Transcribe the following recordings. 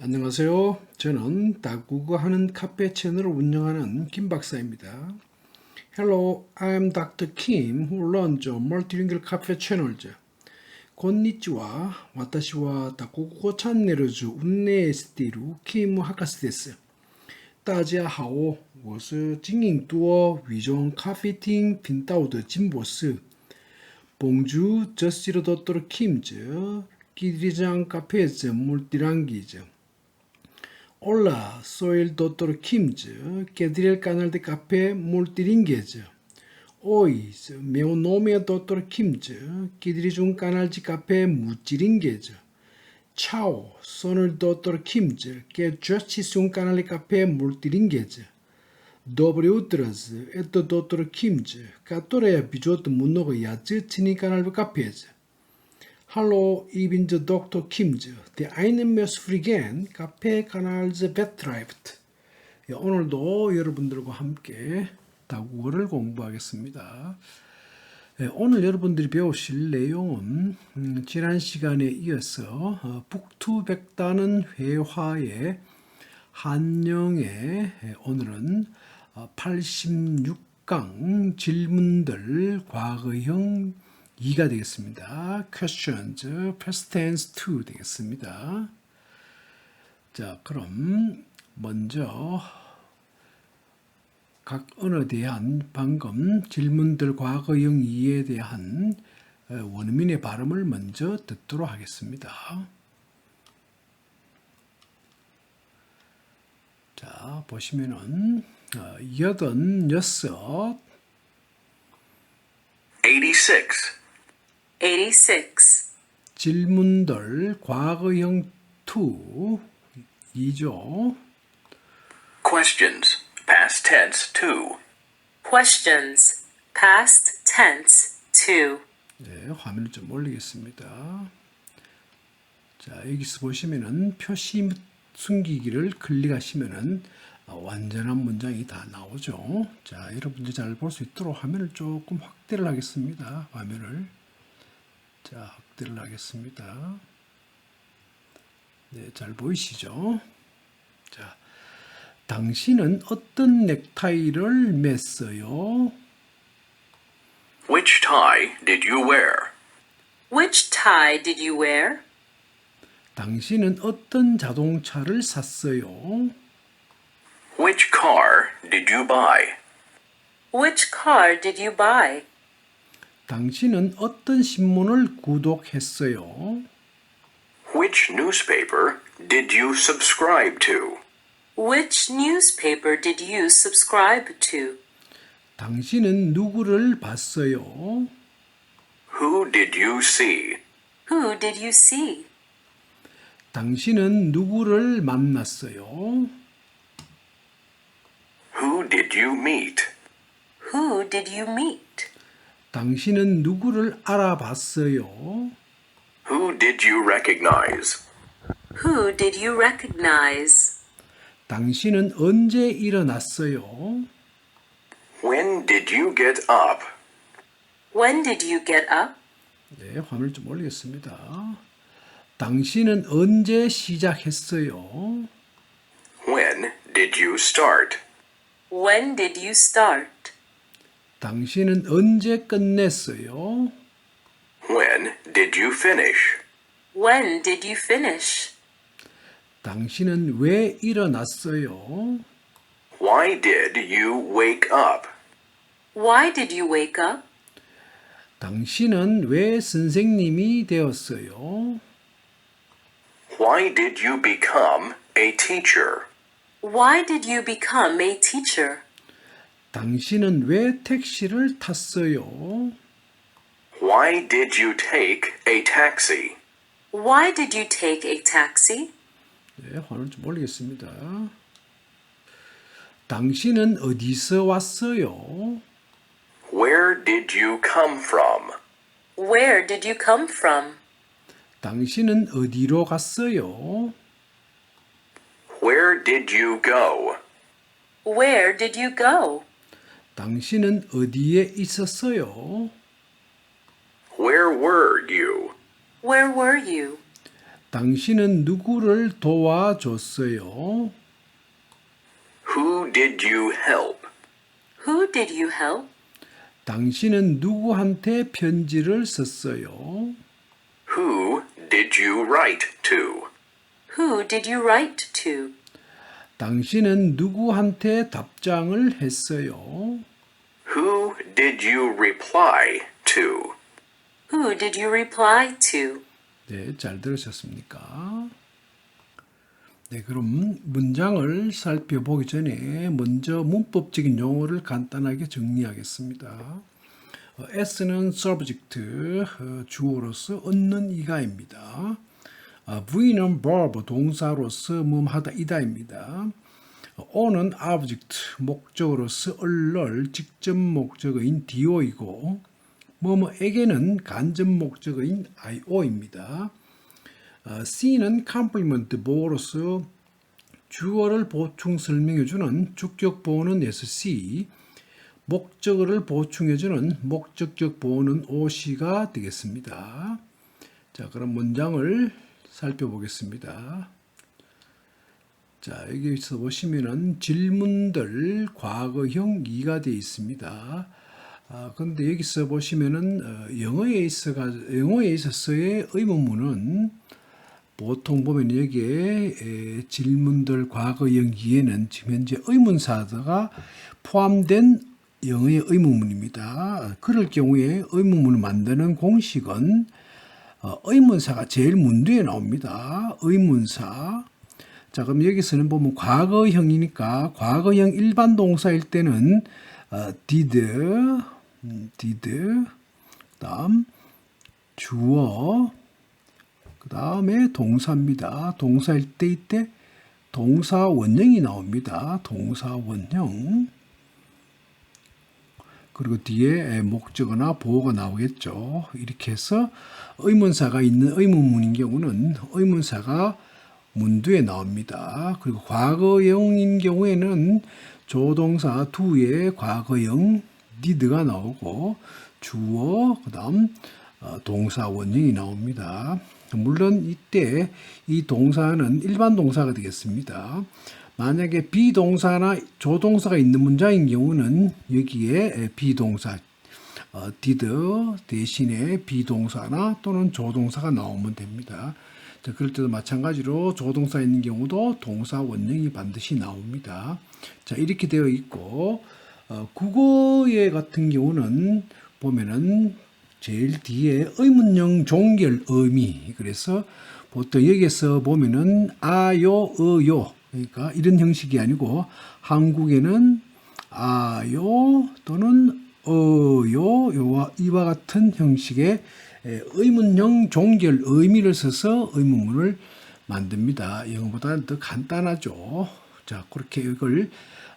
안녕하세요. 저는 다국어 하는 카페 채널을 운영하는 김 박사입니다. Hello, I'm Dr. Kim who runs a multilingual cafe channel. こんにちは。私はダ国語チャンネルズ運営しているキム博士です。大家好，我是经营多위종咖啡厅频道的金博士。 Bonjour, je suis le docteur Kim, qui dirige un café multilingue. Hola, soy el doctor Kim, que dirige el canal de café multilingüe. Hoy me nombre doctor Kim, que dirige un canal de café multilingüe. Ciao, sono il dottor Kim, che gestisce un canale di caffè multilingüe. Доброе утро, это доктор Kim, который ведет много язычный канал в капезе. Hallo, ich bin der Dr. Kim즈. Der Einenmes Frigen, 카페 Kanals Betreibt. 예, 오늘도 여러분들과 함께 다국어를 공부하겠습니다. 예, 오늘 여러분들이 배우실 내용은 음, 지난 시간에 이어서 어, 북투백단은 회화의 한영의 예, 오늘은 어, 86강 질문들 과거형 2가 되겠습니다. questions, past tense 2 되겠습니다. 자, 그럼 먼저 각 언어에 대한 방금 질문들 과거형 2에 대한 어, 원어민의 발음을 먼저 듣도록 하겠습니다. 자, 보시면은 어, 여든 여섯 86. 86. 질문들 과거형 2 2죠. Questions. Past tense 2. Questions. Past tense 2. 네, 화면을 좀 올리겠습니다. 자, 여기서 보시면은 표시 숨기기를 클릭하시면은 어, 완전한 문장이 다 나오죠. 자, 여러분들 잘 볼 수 있도록 화면을 조금 확대를 하겠습니다. 화면을. 자, 확대를 하겠습니다. 네, 잘 보이시죠? 자, 당신은 어떤 넥타이를 맸어요? Which tie did you wear? Which tie did you wear? 당신은 어떤 자동차를 샀어요? Which car did you buy? Which car did you buy? 당신은 어떤 신문을 구독했어요? Which newspaper did you subscribe to? Which newspaper did you subscribe to? 당신은 누구를 봤어요? Who did you see? Who did you see? 당신은 누구를 만났어요? Who did you meet? Who did you meet? 당신은 누구를 알아봤어요? Who did you recognize? Who did you recognize? 당신은 언제 일어났어요? When did you get up? When did you get up? 네, 화면을 좀 올리겠습니다. 당신은 언제 시작했어요? When did you start? When did you start? 당신은 언제 끝냈어요? When did you finish? When did you finish? 당신은 왜 일어났어요? Why did you wake up? Why did you wake up? 당신은 왜 선생님이 되었어요? Why did you become a teacher? Why did you become a teacher? 당신은 왜 택시를 탔어요? Why did you take a taxi? Why did you take a taxi? 네, 화를 좀 올리겠습니다. 당신은 어디서 왔어요? Where did you come from? Where did you come from? 당신은 어디로 갔어요? Where did you go? Where did you go? 당신은 어디에 있었어요? Where were you? Where were you? 당신은 누구를 도와줬어요? Who did you help? Who did you help? 당신은 누구한테 편지를 썼어요? Who did you write to? Who did you write to? 당신은 누구한테 답장을 했어요? Who did you reply to? Who did you reply to? 네, 잘 들으셨습니까? 네, 그럼 문장을 살펴보기 전에 먼저 문법적인 용어를 간단하게 정리하겠습니다. 어, S는 subject, 어, 주어로서 얻는 이가입니다. 어, V는 verb, 동사로서 몸하다 이다입니다. 어, O는 object, 목적으로서 얼럴, 직접 목적어인 do이고 뭐뭐에게는 간접 목적어인 io입니다. 어, C는 complement 보어로서 주어를 보충 설명해주는 주격 보어는 SC, 목적어를 보충해주는 목적격 보어는 OC가 되겠습니다. 자, 그럼 문장을 살펴보겠습니다. 자, 여기서 보시면은 질문들 과거형 2가 되어 있습니다. 아, 근데 여기서 보시면은 어, 영어에 있어가 영어에 있어서의 의문문은 보통 보면 여기에 에, 질문들 과거형 2에는 지금 현재 의문사가 포함된 영어의 의문문입니다. 그럴 경우에 의문문을 만드는 공식은 어, 의문사가 제일 문두에 나옵니다. 의문사. 자, 그럼 여기서는 보면 과거형이니까 과거형 일반 동사일 때는 어, did, 음, did, 그다음 주어, 그 다음에 동사입니다. 동사일 때 이때 동사 원형이 나옵니다. 동사 원형. 그리고 뒤에 목적어나 보어가 나오겠죠. 이렇게 해서 의문사가 있는 의문문인 경우는 의문사가 문두에 나옵니다. 그리고 과거형인 경우에는 조동사 두에 과거형 did가 나오고 주어 그다음 어, 동사 원형이 나옵니다. 물론 이때 이 동사는 일반 동사가 되겠습니다. 만약에 비동사나 조동사가 있는 문장인 경우는 여기에 비동사 어, did 대신에 비동사나 또는 조동사가 나오면 됩니다. 자, 그럴 때도 마찬가지로 조동사 있는 경우도 동사 원형이 반드시 나옵니다. 자, 이렇게 되어 있고 어, 국어에 같은 경우는 보면은 제일 뒤에 의문형 종결 의미 그래서 보통 여기서 보면은 아요 어요 그러니까 이런 형식이 아니고 한국에는 아요 또는 어요 요와 이와 같은 형식의 에, 의문형 종결 의미를 써서 의문문을 만듭니다. 영어보다는 더 간단하죠. 자 그렇게 이걸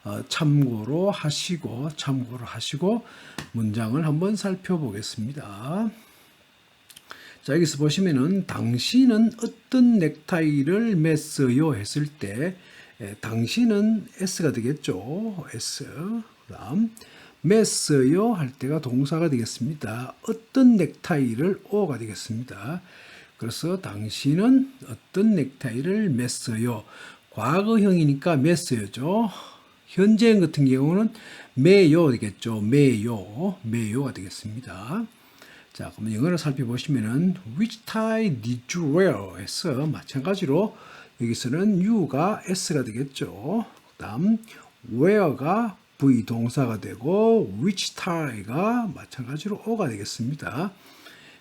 어, 참고로 하시고 참고로 하시고 문장을 한번 살펴보겠습니다. 자 여기서 보시면은 당신은 어떤 넥타이를 맸어요 했을 때 에, 당신은 s가 되겠죠. s 그다음 맸어요 할 때가 동사가 되겠습니다. 어떤 넥타이를 o가 되겠습니다. 그래서 당신은 어떤 넥타이를 맸어요. 과거형이니까 맸어요죠. 현재형 같은 경우는 매요 되겠죠. 매요, 매요가 되겠습니다. 자, 그러면 영어를 살펴보시면은 which tie did you wear? 해서 마찬가지로 여기서는 you가 s가 되겠죠. 그다음 wear가 V 동사가 되고 which tie가 마찬가지로 o가 되겠습니다.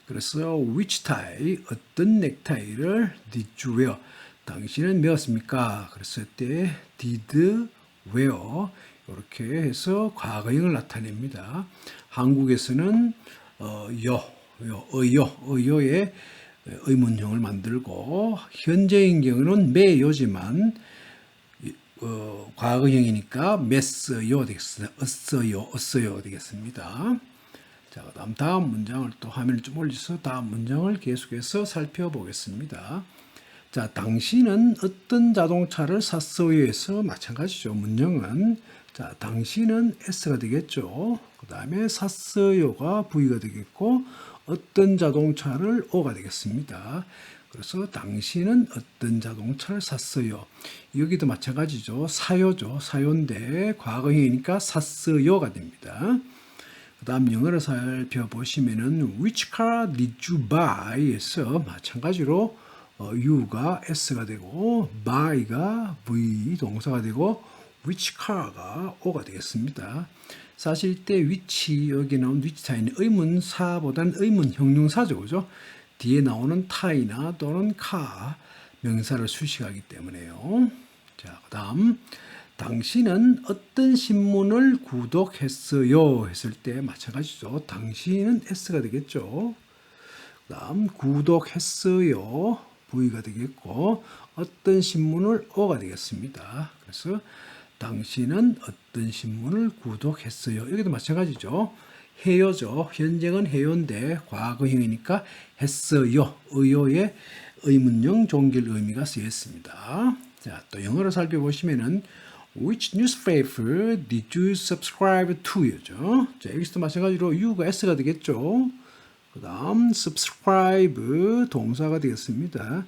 그래서 which tie 어떤 넥타이를 did you wear? 당신은 메었습니까? 그랬을 때 did wear 이렇게 해서 과거형을 나타냅니다. 한국에서는 어, 여, 여, 어여, 어여의 의문형을 만들고 현재인 경우는 매요지만 어, 과거형이니까 맸어요 되겠습니다. 어어요, 어어요 되겠습니다. 자, 그다음 다음 문장을 또 화면을 좀 올려서 다음 문장을 계속해서 살펴보겠습니다. 자, 당신은 어떤 자동차를 샀어요에서 마찬가지죠. 문장은 자, 당신은 S가 되겠죠. 그 다음에 샀어요가 V가 되겠고 어떤 자동차를 O가 되겠습니다. 그래서 당신은 어떤 자동차를 샀어요. 여기도 마찬가지죠. 사요죠. 사요인데 과거형이니까 샀어요가 됩니다. 그 다음 영어를 살펴보시면은 which car did you buy에서 마찬가지로 어, you가 s가 되고 buy가 v 동사가 되고 which car가 o가 되겠습니다. 사실 이때 which 여기 나온 which 타이는 의문사보다는 의문 형용사죠, 그죠? 뒤에 나오는 타이나 또는 카 명사를 수식하기 때문에요. 자, 그다음 당신은 어떤 신문을 구독했어요 했을 때 마찬가지죠. 당신은 s가 되겠죠. 그다음 구독했어요 v가 되겠고 어떤 신문을 o가 되겠습니다. 그래서 당신은 어떤 신문을 구독했어요. 여기도 마찬가지죠. 해요죠. 현재는 해요인데 과거형이니까 했어요. 의요의 의문형 종길 의미가 쓰였습니다. 자, 또 영어로 살펴보시면은 Which newspaper did you subscribe to였죠. 자, 여기서도 마찬가지로 you가 s가 되겠죠. 그 다음 subscribe 동사가 되겠습니다.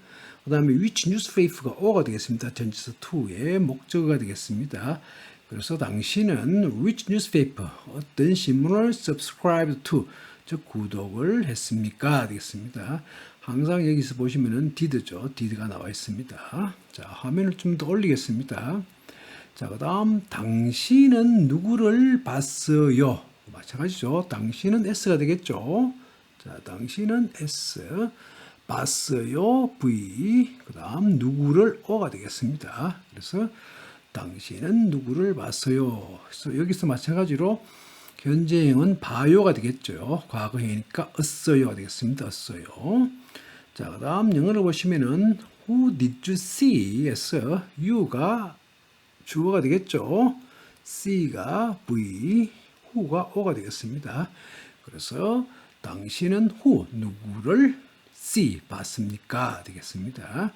그 다음에 which newspaper가 o가 되겠습니다. 전치사 to의 목적어가 되겠습니다. 그래서 당신은 which newspaper 어떤 신문을 subscribe to 즉 구독을 했습니까 되겠습니다. 항상 여기서 보시면은 did죠. did가 나와 있습니다. 자 화면을 좀 더 올리겠습니다. 자 그 다음 당신은 누구를 봤어요? 마찬가지죠. 당신은 s가 되겠죠. 자 당신은 s 봤어요 v 그 다음 누구를 o가 되겠습니다. 그래서 당신은 누구를 봤어요. 그래서 여기서 마찬가지로 현재형은 봐요가 되겠죠. 과거형이니까 어써요가 되겠습니다. 어써요. 자, 그 다음 영어를 보시면은 Who did you see?에서 you가 주어가 되겠죠. see가 v, who가 o가 되겠습니다. 그래서 당신은 who 누구를 see 봤습니까? 되겠습니다.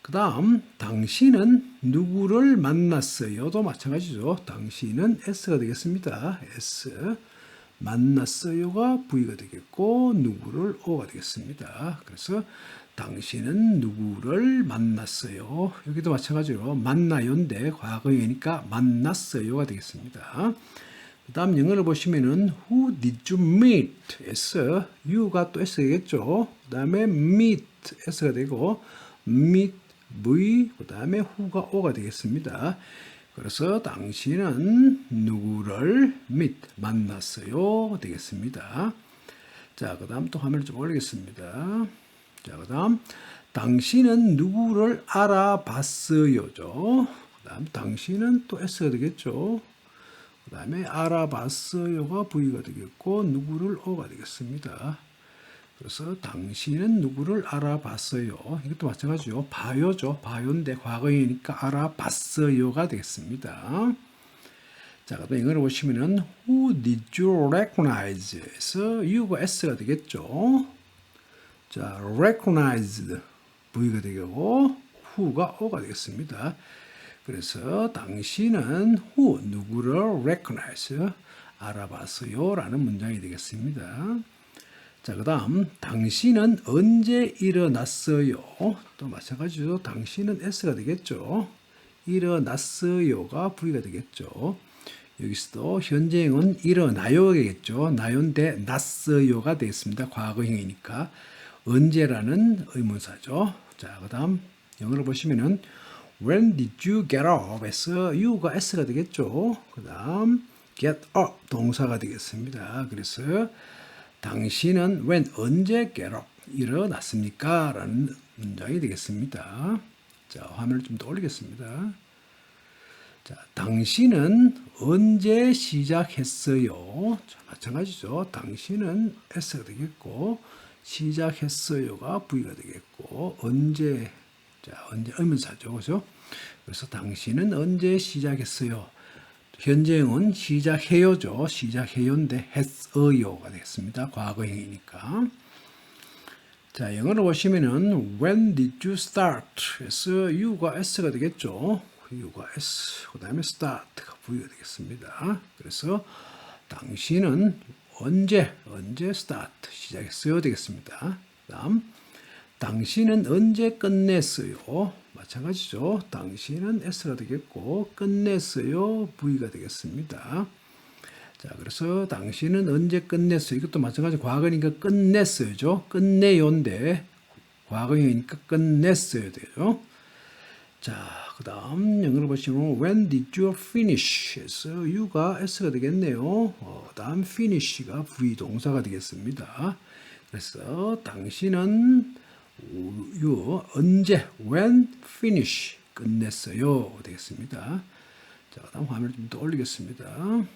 그 다음 당신은 누구를 만났어요도 마찬가지죠. 당신은 S가 되겠습니다. S 만났어요가 V가 되겠고 누구를 O가 되겠습니다. 그래서 당신은 누구를 만났어요. 여기도 마찬가지로 만나요인데 과거형이니까 만났어요가 되겠습니다. 그 다음 영어를 보시면은 Who did you meet? S, you가 또 S겠죠. 그 다음에 meet, S가 되고 meet, V, 그 다음에 who가 O가 되겠습니다. 그래서 당신은 누구를 meet, 만났어요. 되겠습니다. 자, 그 다음 또 화면을 좀 올리겠습니다. 자, 그 다음 당신은 누구를 알아봤어요죠. 그 다음 당신은 또 S가 되겠죠. 그 다음에 알아봤어요가 V가 되겠고 누구를 O가 되겠습니다. 그래서 당신은 누구를 알아봤어요. 이것도 마찬가지죠. 봐요죠. 봐요인데 과거이니까 알아봤어요가 되겠습니다. 자, 그다음 영어를 보시면은 Who did you recognize?에서 you가 s가 되겠죠. 자, recognized v가 되고 who가 o가 되겠습니다. 그래서 당신은 who 누구를 recognize 알아봤어요라는 문장이 되겠습니다. 자, 그다음 당신은 언제 일어났어요? 또 마찬가지로 당신은 s가 되겠죠. 일어났어요가 v가 되겠죠. 여기서도 현재형은 일어나요겠죠. 나요인데 났어요가 되겠습니다. 과거형이니까 언제라는 의문사죠. 자, 그다음 영어를 보시면은 When did you get up? 에서 you가 s가 되겠죠. 그 다음 get up 동사가 되겠습니다. 그래서 당신은 when 언제 get up 일어났습니까? 라는 문장이 되겠습니다. 자, 화면을 좀 더 올리겠습니다. 자, 당신은 언제 시작했어요? 자, 마찬가지죠. 당신은 S가 되겠고, 시작했어요가 V가 되겠고, 언제, 자, 언제 의문사죠. 그죠? 그래서 당신은 언제 시작했어요? 현재형은 시작해요죠. 시작해요인데 했어요가 되겠습니다. 과거형이니까. 자, 영어로 보시면은 when did you start? 에서 you가 s가 되겠죠. you가 s. 그다음에 start가 v가 되겠습니다. 그래서 당신은 언제 언제 start 시작했어요 되겠습니다. 다음 당신은 언제 끝냈어요? 마찬가지죠. 당신은 S가 되겠고 끝냈어요. V가 되겠습니다. 자, 그래서 당신은 언제 끝냈어요? 이것도 마찬가지 과거니까 끝냈어요죠. 끝내요인데 과거형이니까 끝냈어요 되죠. 자, 그 다음 영어로 보시면 when did you finish? 해서 you가 s가 되겠네요. 어, 다음 finish가 V 동사가 되겠습니다. 그래서 당신은 you 언제 when finish 끝냈어요 되겠습니다. 자, 그다음 화면을 좀 더 올리겠습니다.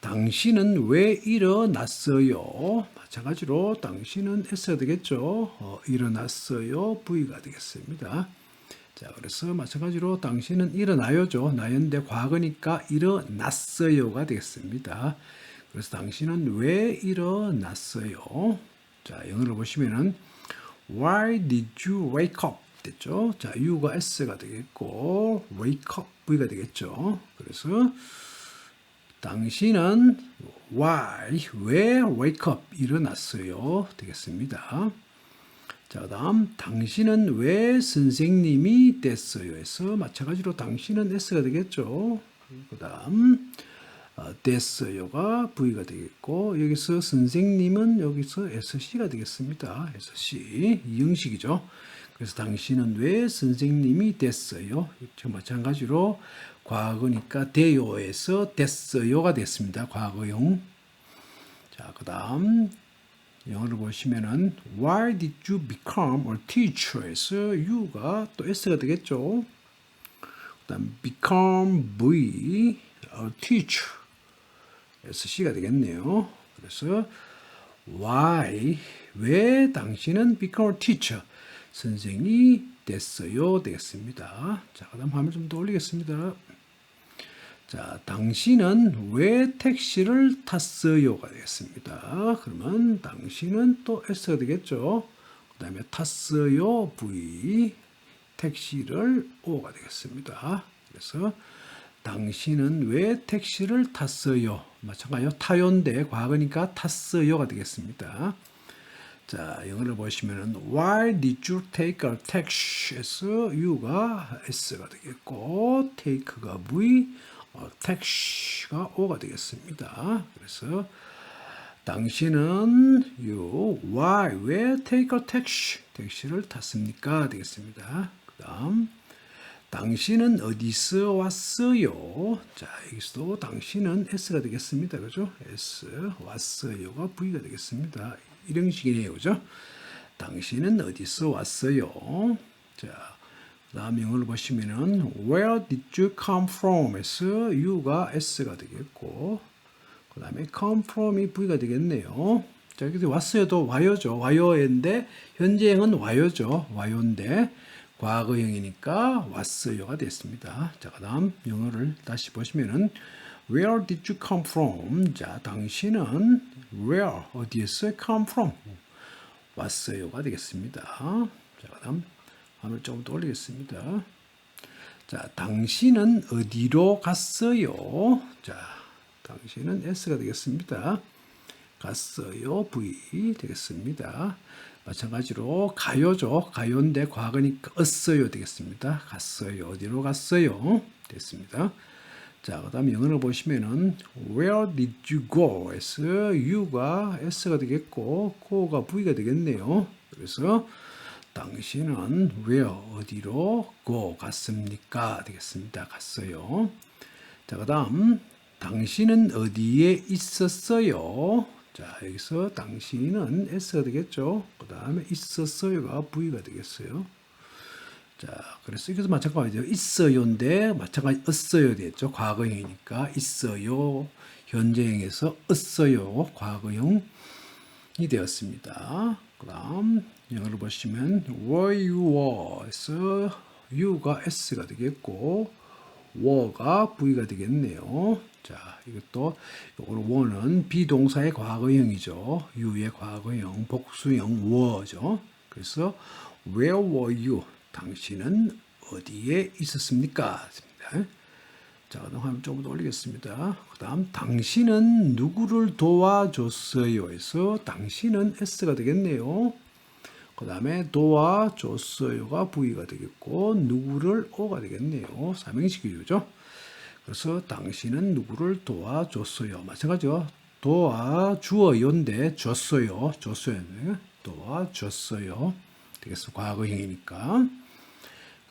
당신은 왜 일어났어요? 마찬가지로 당신은 S가 되겠죠. 어, 일어났어요. V가 되겠습니다. 자, 그래서 마찬가지로 당신은 일어나요죠. 나연데 과거니까 일어났어요가 되겠습니다. 그래서 당신은 왜 일어났어요? 자, 영어를 보시면은 Why did you wake up? 됐죠. 자, U가 S가 되겠고 wake up V가 되겠죠. 그래서 당신은 why 왜 wake up 일어났어요 되겠습니다. 자, 그다음 당신은 왜 선생님이 됐어요? 해서 마찬가지로 당신은 s가 되겠죠. 그 다음 어, 됐어요가 v가 되겠고 여기서 선생님은 여기서 sc가 되겠습니다. sc 이 형식이죠. 그래서 당신은 왜 선생님이 됐어요? 저 마찬가지로 과거니까 돼요에서 됐어요가 됐습니다. 과거형. 자, 그 다음 영어를 보시면은 Why did you become a teacher?에서 you가 또 s가 되겠죠. 그 다음 become v a teacher sc가 되겠네요. 그래서 why 왜 당신은 become a teacher 선생이 됐어요 되겠습니다. 자, 그다음 화면 좀 더 올리겠습니다. 자, 당신은 왜 택시를 탔어요가 되겠습니다. 그러면 당신은 또 S가 되겠죠. 그 다음에 탔어요 V 택시를 O가 되겠습니다. 그래서 당신은 왜 택시를 tas어요? 마찬가지로 타요인데 과거니까 탔어요가 되겠습니다. 자, 영어를 보시면은 Why did you take a taxi?에서 U가 S가 되겠고 take가 V, 어, taxi가 O가 되겠습니다. 그래서 당신은 you why 왜 take a taxi 택시를 탔습니까? 되겠습니다. 그다음 당신은 어디서 왔어요? 자, 여기서도 당신은 S가 되겠습니다. 그죠? S 왔어요가 V가 되겠습니다. 이런 식이네요. 그죠? 당신은 어디서 왔어요? 자, 다음 영어를 보시면은 Where did you come from? 에서 U가 S가 되겠고 그 다음에 come from이 V가 되겠네요. 자, 여기서 왔어요도 와요죠. 와요인데 현재형은 와요죠. 와요인데 과거형이니까 왔어요가 됐습니다. 자, 그 다음 영어를 다시 보시면은 Where did you come from? 자, 당신은 where 어디에서 come from? 왔어요가 되겠습니다. 자, 그 다음 화면 조금 더 올리겠습니다. 자, 당신은 어디로 갔어요? 자, 당신은 S가 되겠습니다. 갔어요. V 되겠습니다. 마찬가지로 가요죠. 가요인데 과거니까 었어요 되겠습니다. 갔어요. 어디로 갔어요? 됐습니다. 자, 그 다음에 영어를 보시면은 Where did you go? 에서 U가 S가 되겠고 go가 V가 되겠네요. 그래서 당신은 where 어디로 go 갔습니까? 되겠습니다. 갔어요. 자, 그 다음 당신은 어디에 있었어요? 자, 여기서 당신은 S가 되겠죠. 그 다음에 있었어요가 V가 되겠어요. 자, 그래서 여기서 마찬가지죠. 있어요인데 마찬가지 었어요 됐죠. 과거형이니까 있어요. 현재형에서 었어요. 과거형이 되었습니다. 그 다음 영어를 보시면 were you were에서 you가 s가 되겠고 were가 v가 되겠네요. 자, 이것도 were는 비동사의 과거형이죠. you의 과거형, 복수형 were죠. 그래서 where were you? 당신은 어디에 있었습니까? 자, 그다음 화면 조금 더 올리겠습니다. 그다음 당신은 누구를 도와줬어요? 해서 당신은 S가 되겠네요. 그 다음에 도와줬어요가 V가 되겠고 누구를 O가 되겠네요. 삼행시 규죠. 그래서 당신은 누구를 도와줬어요. 마찬가지죠. 도와주어요인데 줬어요. 줬어요. 도와줬어요. 되겠어. 과거형이니까.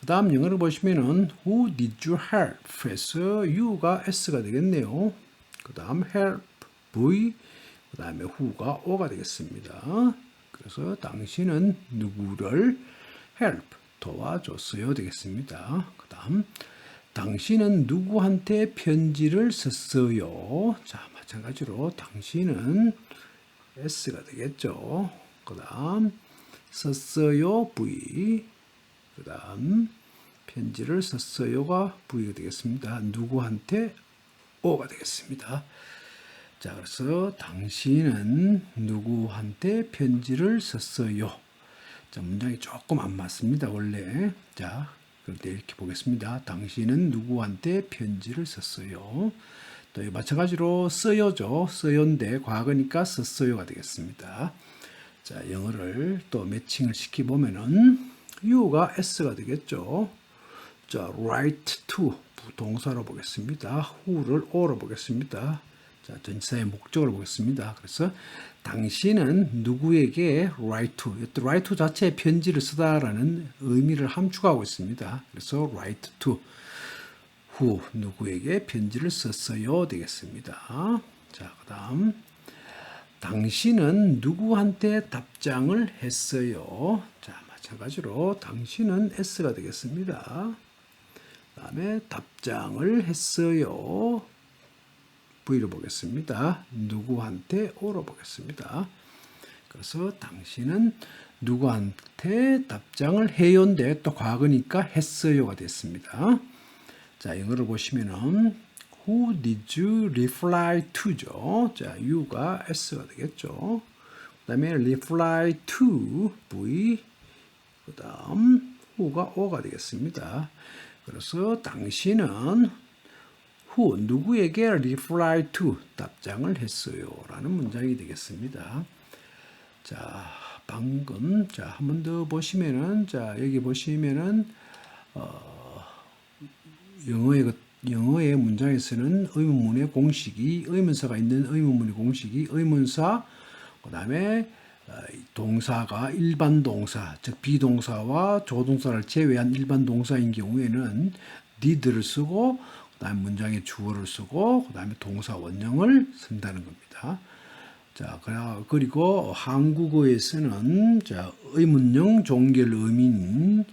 그 다음 영어를 보시면은 Who did you help? 해서 you가 s가 되겠네요. 그 다음 help v 그 다음에 who가 o가 되겠습니다. 그래서 당신은 누구를 help 도와줬어요 되겠습니다. 그 다음 당신은 누구한테 편지를 썼어요. 자 마찬가지로 당신은 s가 되겠죠. 그 다음 썼어요 v 그 다음 편지를 썼어요가 V가 되겠습니다. 누구한테 O가 되겠습니다. 자, 그래서 당신은 누구한테 편지를 썼어요. 자, 문장이 조금 안 맞습니다. 원래. 자, 그럴 때 이렇게 보겠습니다. 당신은 누구한테 편지를 썼어요. 또이 마찬가지로 써요죠. 써요인데 과거니까 썼어요가 되겠습니다. 자, 영어를 또 매칭을 시키 보면은 you가 s가 되겠죠. 자, write to 부동사로 보겠습니다. who를 o로 보겠습니다. 자, 전치사의 목적으로 보겠습니다. 그래서 당신은 누구에게 write to, write to 자체의 편지를 쓰다라는 의미를 함축하고 있습니다. 그래서 write to who 누구에게 편지를 썼어요 되겠습니다. 자, 그다음 당신은 누구한테 답장을 했어요. 자, 마찬가지로 당신은 S가 되겠습니다. 다음에 답장을 했어요. V로 보겠습니다. 누구한테 O로 보겠습니다. 그래서 당신은 누구한테 답장을 해요인데 또 과거니까 했어요가 됐습니다. 자, 영어를 보시면은 Who did you reply to죠? 자, you가 s가 되겠죠. 그 다음에 reply to v 그 다음 who가 o가 되겠습니다. 그래서 당신은 who 누구에게 reply to 답장을 했어요라는 문장이 되겠습니다. 자, 방금 자, 한 번 더 보시면은 자, 여기 보시면은 영어의 그- 영어의 문장에서는 의문문의 공식이 의문사가 있는 의문문의 공식이 의문사 그다음에 어, 동사가 일반 동사 즉 비동사와 조동사를 제외한 일반 동사인 경우에는 did를 쓰고 그 다음에 문장의 주어를 쓰고 그 다음에 동사 원형을 쓴다는 겁니다. 자, 그리고 한국어에서는 자, 의문형 종결 의미인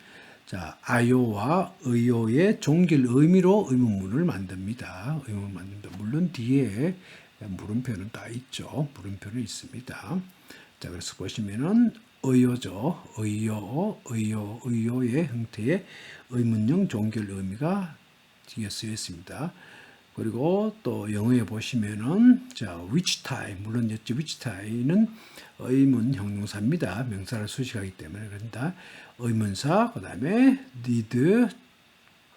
자, 아요와 의요의 종결 의미로 의문문을 만듭니다. 의문을 만듭니다. 물론 뒤에 물음표는 다 있죠. 물음표는 있습니다. 자, 그래서 보시면은 의요죠. 의요, 의요, 의요의 형태의 의문형 종결 의미가 쓰여 있습니다. 그리고 또 영어에 보시면은 자 which tie 물론 이제 which tie는 의문 형용사입니다. 명사를 수식하기 때문에 그런다. 의문사 그다음에 did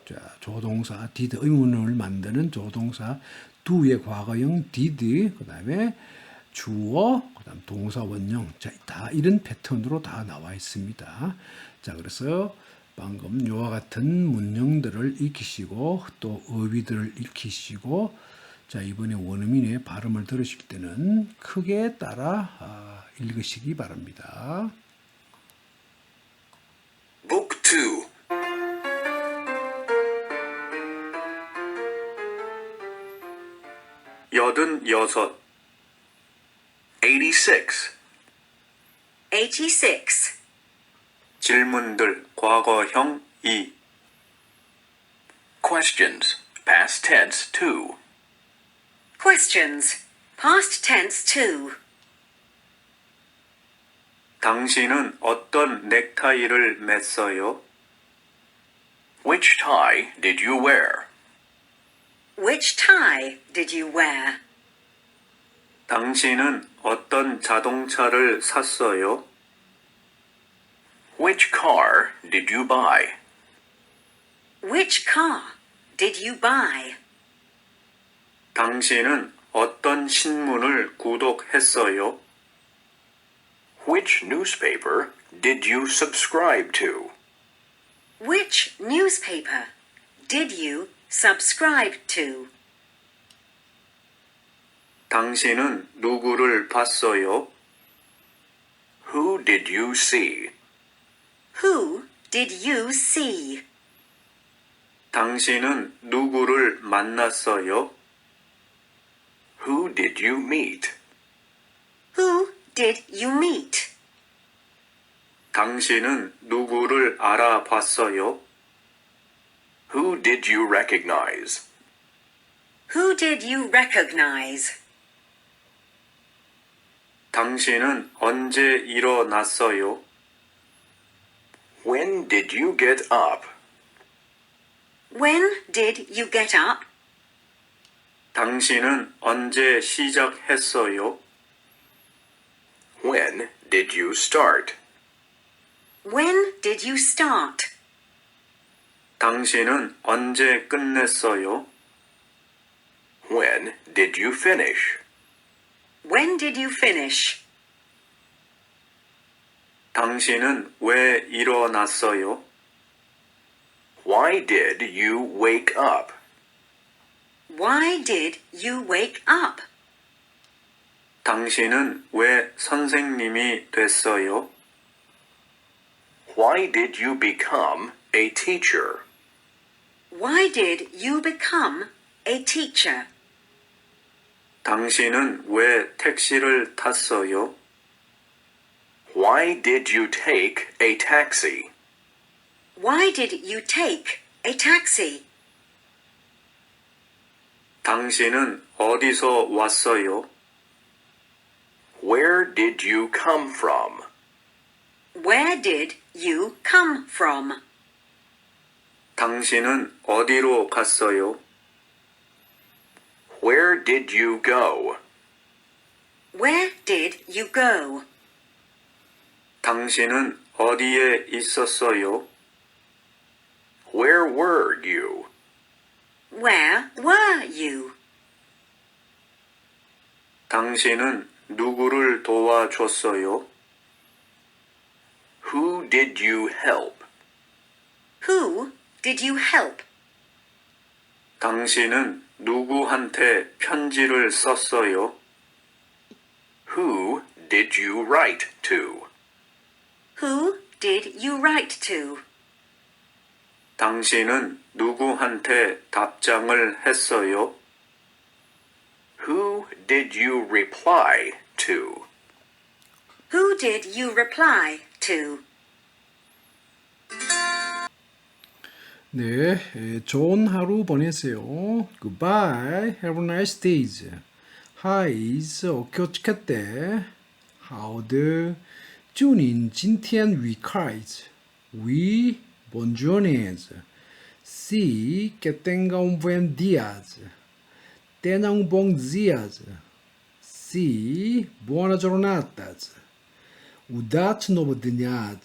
자 조동사 did 의문을 만드는 조동사 do의 과거형 did 그다음에 주어 그다음 동사 원형 자 다 이런 패턴으로 다 나와 있습니다. 자 그래서 방금 요와 같은 문형들을 익히시고 또 어휘들을 익히시고 자 이번에 원어민의 발음을 들으실 때는 크게 따라 아, 읽으시기 바랍니다. Book 2. 여든 여섯, 86. 86. 질문들, 과거형 2, Questions. Past tense 2. Questions. Past tense 2. 당신은 어떤 넥타이를 맸어요? Which tie did you wear? Which tie did you wear? 당신은 어떤 자동차를 샀어요? Which car did you buy? Which car did you buy? 당신은 어떤 신문을 구독했어요? Which newspaper did you subscribe to? Which newspaper did you subscribe to? 당신은 누구를 봤어요? Who did you see? Who did you see? 당신은 누구를 만났어요? Who did you meet? Who did you meet? 당신은 누구를 알아봤어요? Who did you recognize? Who did you recognize? 당신은 언제 일어났어요? When did you get up? When did you get up? 당신은 언제 시작했어요? When did you start? When did you start? 당신은 언제 끝냈어요? When did you finish? When did you finish? 당신은 왜 일어났어요? Why did you wake up? Why did you wake up? 당신은 왜 선생님이 됐어요? Why did you become a teacher? Why did you become a teacher? 당신은 왜 택시를 탔어요? Why did you take a taxi? Why did you take a taxi? 당신은 어디서 왔어요? Where did you come from? Where did you come from? 당신은 어디로 갔어요? Where did you go? Where did you go? 당신은 어디에 있었어요? Where were you? Where were you? 당신은 누구를 도와줬어요? Who did you help? Who did you help? 당신은 누구한테 편지를 썼어요? Who did you write to? Who did you write to? 당신은 누구한테 답장을 했어요? Who did you reply to? Who did you reply to? 네, 좋은 하루 보내세요. Goodbye. Have a nice day. Hi, 어떻게 때? How do? Junin, Jintian wie kalt. Wie bonjournes. Si, que tenga un buen dia. Tenha um bom dia. Si, buona giornata. Udat novo dnia.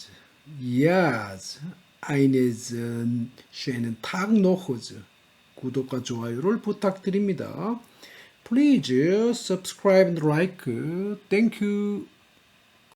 Yes, einen schönen Tag noch. 구독과 좋아요를 부탁드립니다. Please subscribe and like. Thank you.